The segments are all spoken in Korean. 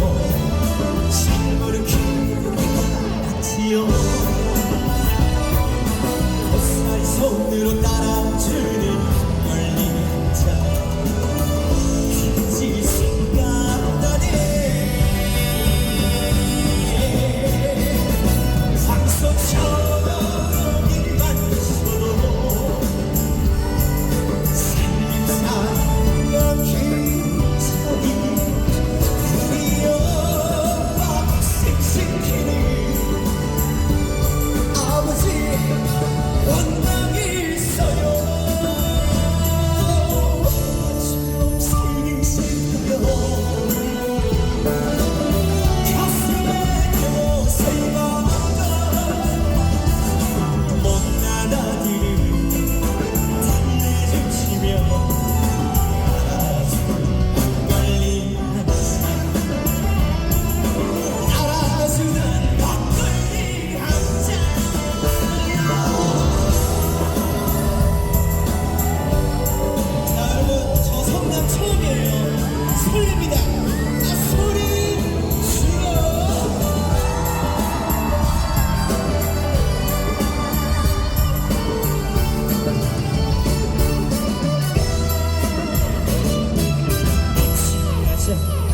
Oh.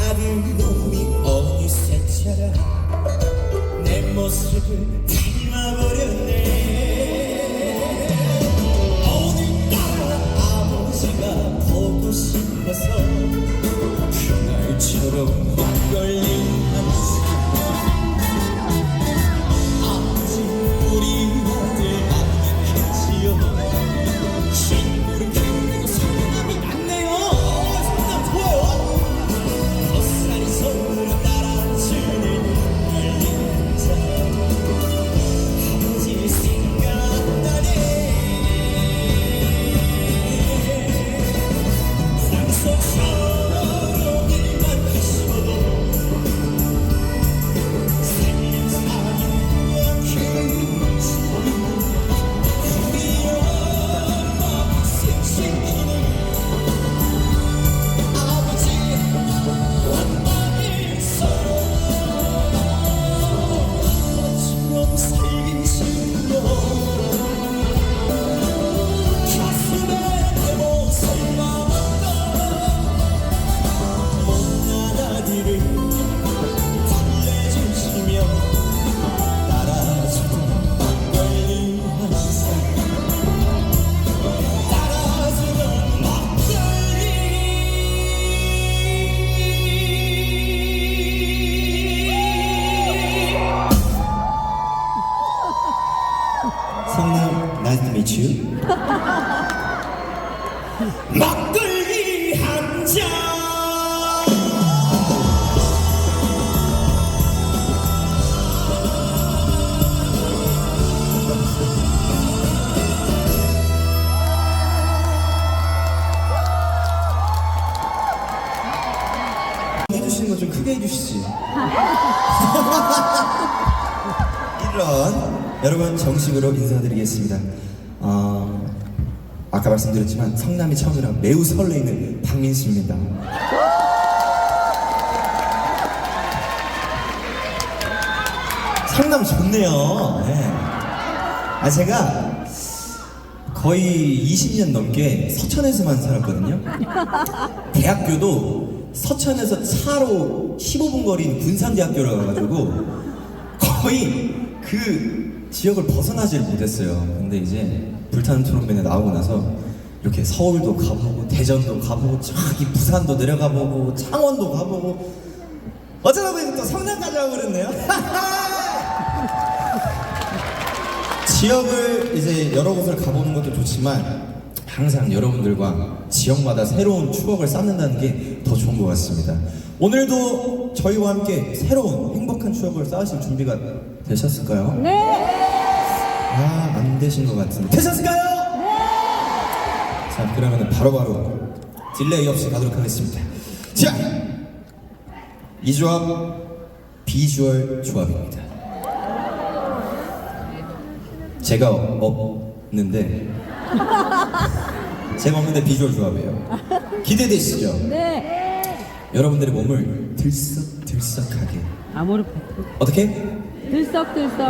아 아들 놈이 어느새처럼 내 모습을 닮아버렸네. 오늘따라 아버지가 보고 싶어서 그날처럼 막걸리 nice to meet you. 막걸리 한 잔. 해주시는 거 좀 크게 해주시지. 이런 여러분 정식으로 인사드리겠습니다. 어, 아까 말씀드렸지만 성남이 처음이라 매우 설레이는 박민수입니다. 성남 좋네요. 네. 아 제가 거의 20년 넘게 서천에서만 살았거든요. 대학교도 서천에서 차로 15분 거리인 군산대학교라 가지고 거의 그 지역을 벗어나질 못했어요. 근데 이제 불타는 트롯맨에 나오고 나서 이렇게 서울도 가보고 대전도 가보고 저기 부산도 내려가 보고 창원도 가보고 어쩌다 보니 또 성남까지 와고 그랬네요. 지역을 이제 여러 곳을 가보는 것도 좋지만 항상 여러분들과 지역마다 새로운 추억을 쌓는다는 게 더 좋은 것 같습니다. 오늘도 저희와 함께 새로운 행복한 추억을 쌓으실 준비가 되셨을까요? 네. 아, 안 되신 것 같은데. 되셨을까요? 자, 그러면 바로바로 딜레이 없이 가도록 하겠습니다. 자, 이 조합 비주얼 조합입니다. 제가 없는데 제가 없는데 비주얼 조합이에요. 기대되시죠? 네. 여러분들의 몸을 들썩들썩하게 아무리 어떻게? 들썩들썩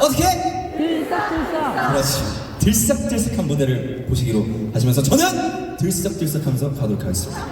어떻게? 들썩들썩 그렇지. 들썩들썩한 무대를 보시기로 하시면서 저는 들썩들썩하면서 가도록 하겠습니다.